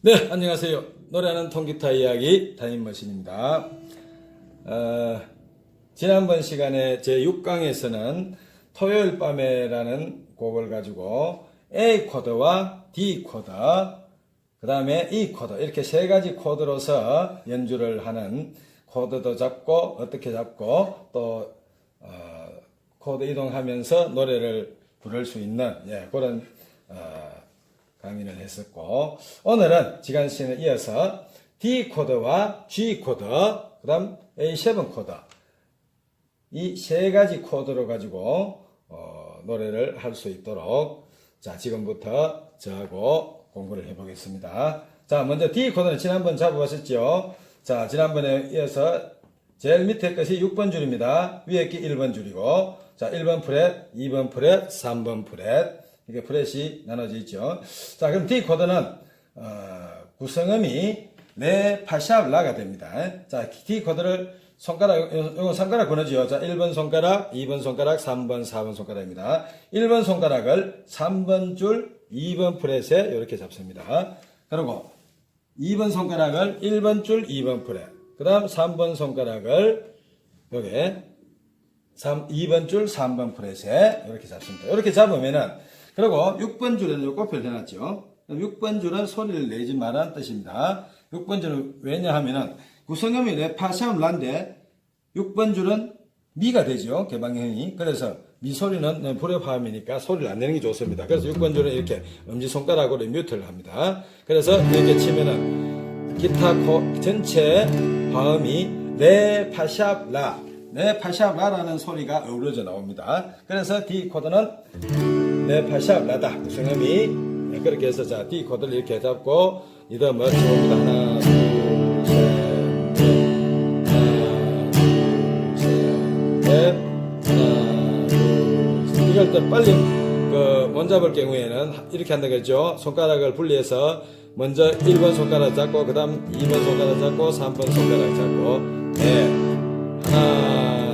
네, 안녕하세요. 노래하는 통기타 이야기 담임머신입니다. 어, 지난번 시간에 제 6강에서는 토요일 밤에라는 곡을 가지고 A 코드와 D 코드, 그 다음에 E 코드, 이렇게 세 가지 코드로서 연주를 하는 코드도 잡고, 어떻게 잡고, 또, 어, 코드 이동하면서 노래를 부를 수 있는, 예, 그런, 어, 강의를 했었고 오늘은 지난 시간에 이어서 D 코드와 G 코드, 그다음 A7 코드 이 세 가지 코드로 가지고 어, 노래를 할 수 있도록 자 지금부터 저하고 공부를 해보겠습니다. 자 먼저 D 코드는 지난번 잡아봤었죠. 자 지난번에 이어서 제일 밑에 것이 6번 줄입니다. 위에 게 1번 줄이고 자 1번 프렛, 2번 프렛, 3번 프렛 이게 프렛이 나눠져 있죠. 자, 그럼 D 코드는 어, 구성음이 레, 파샵, 라가 됩니다. 자, D 코드를 손가락, 이거 손가락 번호죠. 자, 1번 손가락, 2번 손가락, 3번, 4번 손가락입니다. 1번 손가락을 3번 줄, 2번 프렛에 이렇게 잡습니다. 그리고 2번 손가락을 1번 줄, 2번 프렛. 그 다음 3번 손가락을 여기에 3, 2번 줄, 3번 프렛에 이렇게 잡습니다. 이렇게 잡으면은 그리고 6번 줄에는 요 꽃을 해놨죠. 6번 줄은 소리를 내지 말라는 뜻입니다. 6번 줄은 왜냐하면은 구성음이 레파샵 란데 6번 줄은 미가 되죠. 개방형이. 그래서 미 소리는 불협화음이니까 소리를 안 내는 게 좋습니다. 그래서 6번 줄은 이렇게 엄지손가락으로 뮤트를 합니다. 그래서 이렇게 치면은 기타 코 전체 화음이 레, 파샵, 라. 레, 파샵, 라라는 소리가 어우러져 나옵니다. 그래서 D 코드는 네, 파샵 라다. 네, 그렇게 해서 자 D 코드를 이렇게 잡고 리듬을 쳐봅니다. 하나 둘셋넷 하나 둘셋. 이걸 또 빨리 그못 잡을 경우에는 이렇게 한다 그랬죠. 손가락을 분리해서 먼저 1번 손가락 잡고 그 다음 2번 손가락 잡고 3번 손가락 잡고 네. 하나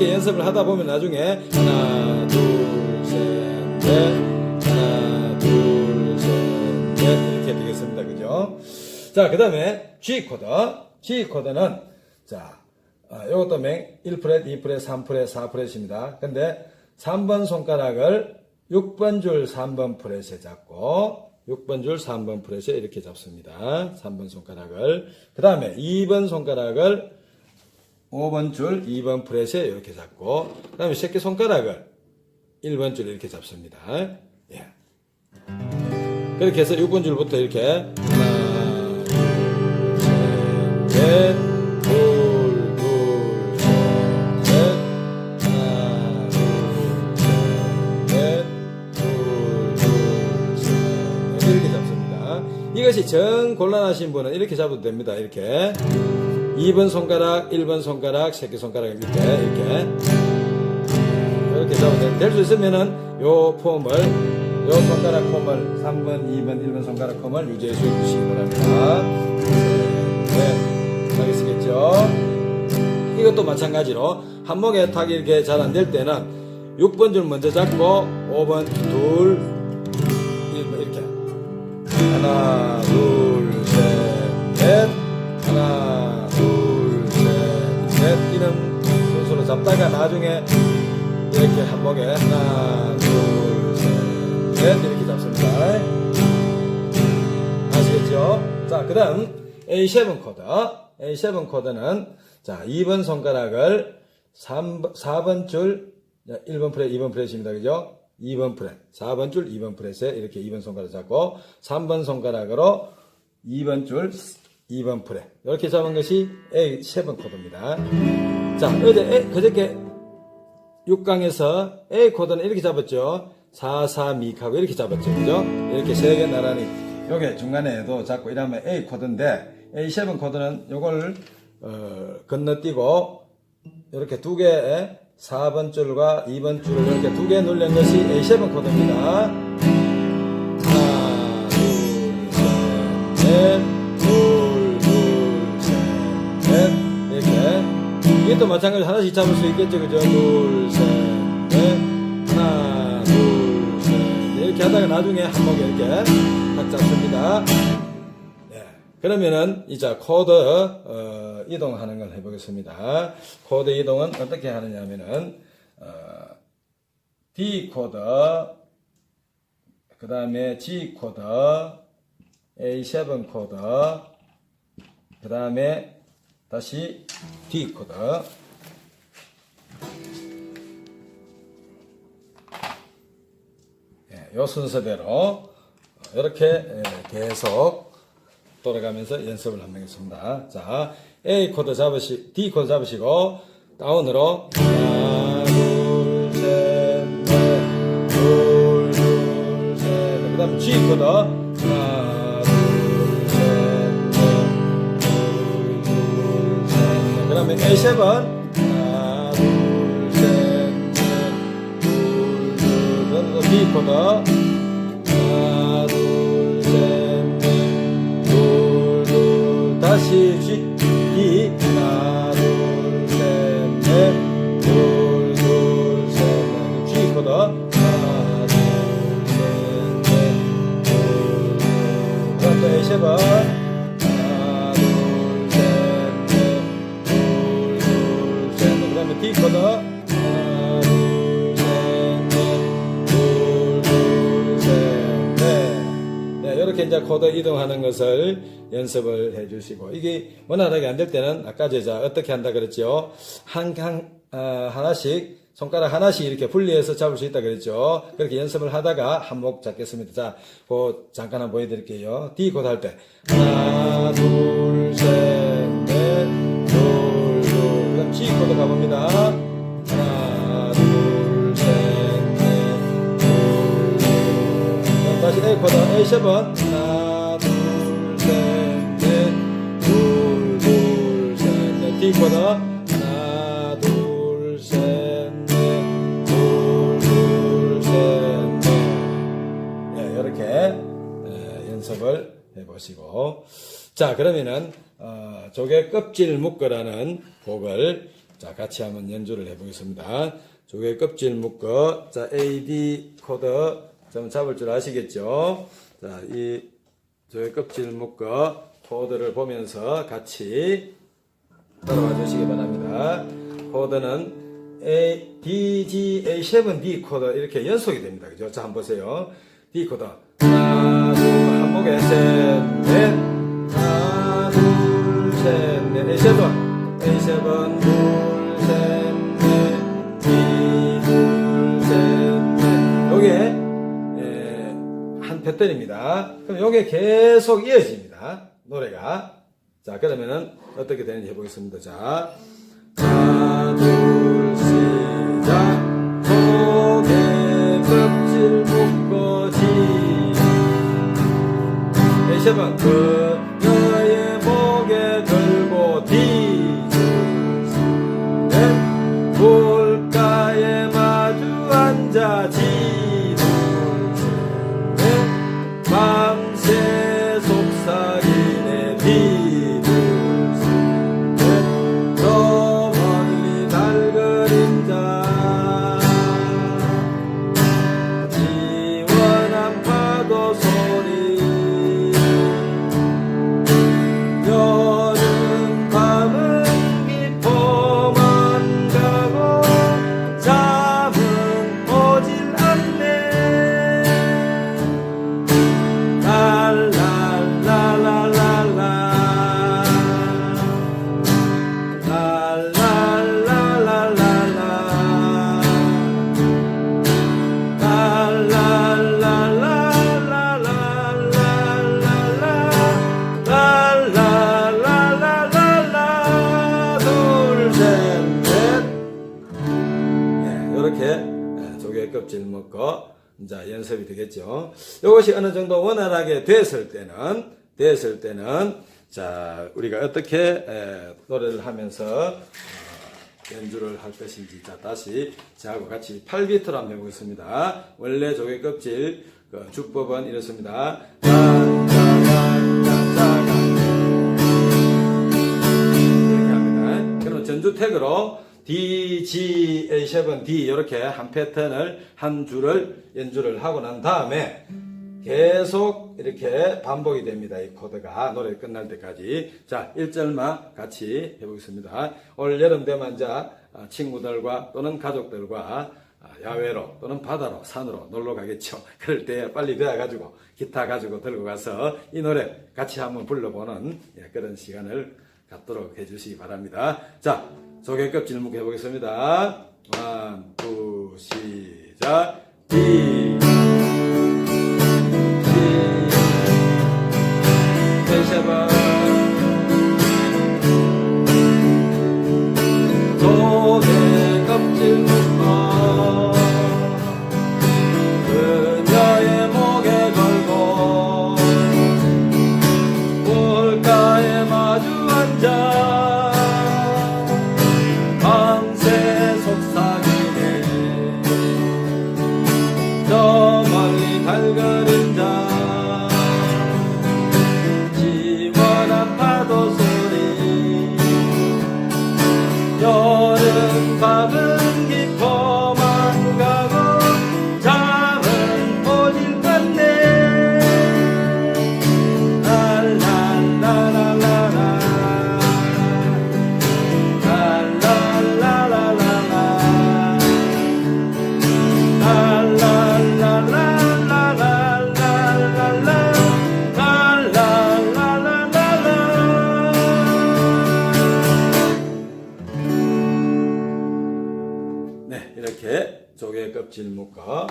이렇게 연습을 하다 보면 나중에 하나, 둘, 셋, 넷. 하나, 둘, 셋, 넷. 이렇게 되겠습니다. 그죠? 자, 그 다음에 G 코드. G 코드는, 자, 아, 요것도 맹 1프렛, 2프렛, 3프렛, 4프렛입니다. 근데 3번 손가락을 6번 줄 3번 프렛에 잡고 6번 줄 3번 프렛에 이렇게 잡습니다. 3번 손가락을. 그 다음에 2번 손가락을 5번 줄 2번 프렛에 이렇게 잡고 그 다음에 새끼 손가락을 1번 줄 이렇게 잡습니다. 예. 그렇게 해서 6번 줄부터 이렇게 하나 둘, 둘, 셋, 넷. 이것이 정 곤란하신 분은 이렇게 잡아도 됩니다. 이렇게. 2번 손가락, 1번 손가락, 새끼손가락 밑에 이렇게 이렇게 잡으면 될 수 있으면은 요 폼을 요 손가락 폼을 3번, 2번, 1번 손가락 폼을 유지해 주시기 바랍니다. 네, 알겠시겠죠? 이것도 마찬가지로 한목에 타기 이렇게 잘 안 될 때는 6번 줄 먼저 잡고 5번 둘 1번 이렇게 하나 둘 그 다음 A7 코드. A7 코드는 자, 2번 손가락을 3, 4번 줄 1번 프렛, 2번 프렛입니다. 그죠? 2번 프렛, 4번 줄 2번 프렛에 이렇게 2번 손가락 잡고 3번 손가락으로 2번 줄 2번 프렛. 이렇게 잡은 것이 A7 코드입니다. 자, 어제 그저께 6강에서 A 코드는 이렇게 잡았죠. 4, 4, 미하고 이렇게 잡았죠. 그죠? 이렇게 세 개 나란히. 요게 중간에도 잡고 이러면 A 코드인데 A7 코드는 요걸 어, 건너뛰고 이렇게 두 개의 4번 줄과 2번 줄을 이렇게 두 개 눌린 것이 A7 코드입니다. 하나, 둘, 셋, 넷, 둘, 둘, 셋, 넷. 이렇게. 이게 또 마찬가지로 하나씩 잡을 수 있겠죠. 그죠? 둘, 셋, 넷. 하나, 박자가 나중에 한목에 이렇게 딱 잡습니다. 네. 그러면은 이제 코드 어, 이동하는 걸 해보겠습니다. 코드 이동은 어떻게 하느냐면은 어, D 코드, 그 다음에 G 코드, A7 코드, 그 다음에 다시 D 코드. 예, 요 순서대로 이렇게 예, 계속 돌아가면서 연습을 한번 하겠습니다. 자, A 코드 잡으시, D 코드 잡으시고 다운으로 넷. 그 다음 G 코드 넷. 그 다음에 A7 하나, D 코드 deseje que 이렇게 이제 코드 이동하는 것을 연습을 해 주시고, 이게 원활하게 안 될 때는 아까 제가 어떻게 한다 그랬죠? 한, 한, 아, 하나씩, 손가락 하나씩 이렇게 분리해서 잡을 수 있다 그랬죠? 그렇게 연습을 하다가 한목 잡겠습니다. 자, 그 잠깐 한번 보여드릴게요. D 코드 할 때. 하나, 둘, 셋, 넷, 둘, 둘. 그 다음 G 코드 가봅니다. 코드 A7 하나 둘셋넷 둘둘셋넷. D 코드 하나 둘셋넷 둘둘셋넷. 네, 이렇게 에, 연습을 해보시고. 자 그러면은 어, 조개 껍질 묶어라는 곡을 자 같이 한번 연주를 해보겠습니다. 조개 껍질 묶어. 자 A D 코드. 좀 잡을 줄 아시겠죠? 자, 이 저의 껍질 묶어 코드를 보면서 같이 따라와 주시기 바랍니다. 코드는 A, D, G, A, 7, D 코드 이렇게 연속이 됩니다. 그죠? 자, 한번 보세요. D 코드. 하나, 둘, 한목에 셋, 넷. 하나, 둘, 셋, 넷. A, 7, A, 7, 6번입니다. 그럼 요게 계속 이어집니다. 노래가. 자, 그러면은 어떻게 되는지 해보겠습니다. 자. 하나, 둘, 시작. 고개 껍질 묶어지. 다시 한번. 연습이 되겠죠. 이것이 어느 정도 원활하게 됐을 때는 됐을 때는 자 우리가 어떻게 에, 노래를 하면서 어, 연주를 할 것인지 자 다시 저하고 같이 8비트로 한번 해보겠습니다. 원래 조개 껍질 그 주법은 이렇습니다. 이렇게 합니다. 그러면 전주 택으로 D, G, A7, D 이렇게 한 패턴을 한 줄을 연주를 하고 난 다음에 계속 이렇게 반복이 됩니다. 이 코드가 노래 끝날 때까지. 자, 1절만 같이 해보겠습니다. 올 여름 되면 자 아, 친구들과 또는 가족들과 아, 야외로 또는 바다로 산으로 놀러 가겠죠. 그럴 때 빨리 배워가지고 기타 가지고 들고 가서 이 노래 같이 한번 불러보는 예, 그런 시간을 갖도록 해주시기 바랍니다. 자, 소개급 질문 해보겠습니다. 원, 투, 시작. 여름 밤은 깊어 조개 껍질 묶어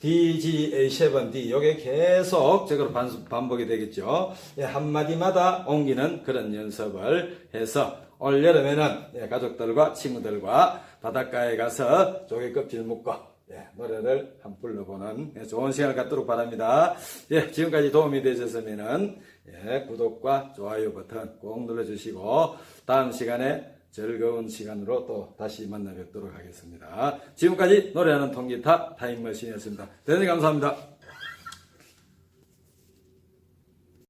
D, G, A, 7, D 요게 계속 적으로 반- 반복이 되겠죠. 예, 한마디마다 옮기는 그런 연습을 해서 올 여름에는 예, 가족들과 친구들과 바닷가에 가서 조개 껍질 묶어 예, 노래를 한번 불러보는 예, 좋은 시간을 갖도록 바랍니다. 예, 지금까지 도움이 되셨으면 예, 구독과 좋아요 버튼 꼭 눌러주시고 다음 시간에 즐거운 시간으로 또 다시 만나 뵙도록 하겠습니다. 지금까지 노래하는 통기타 타임머신이었습니다. 대단히 감사합니다.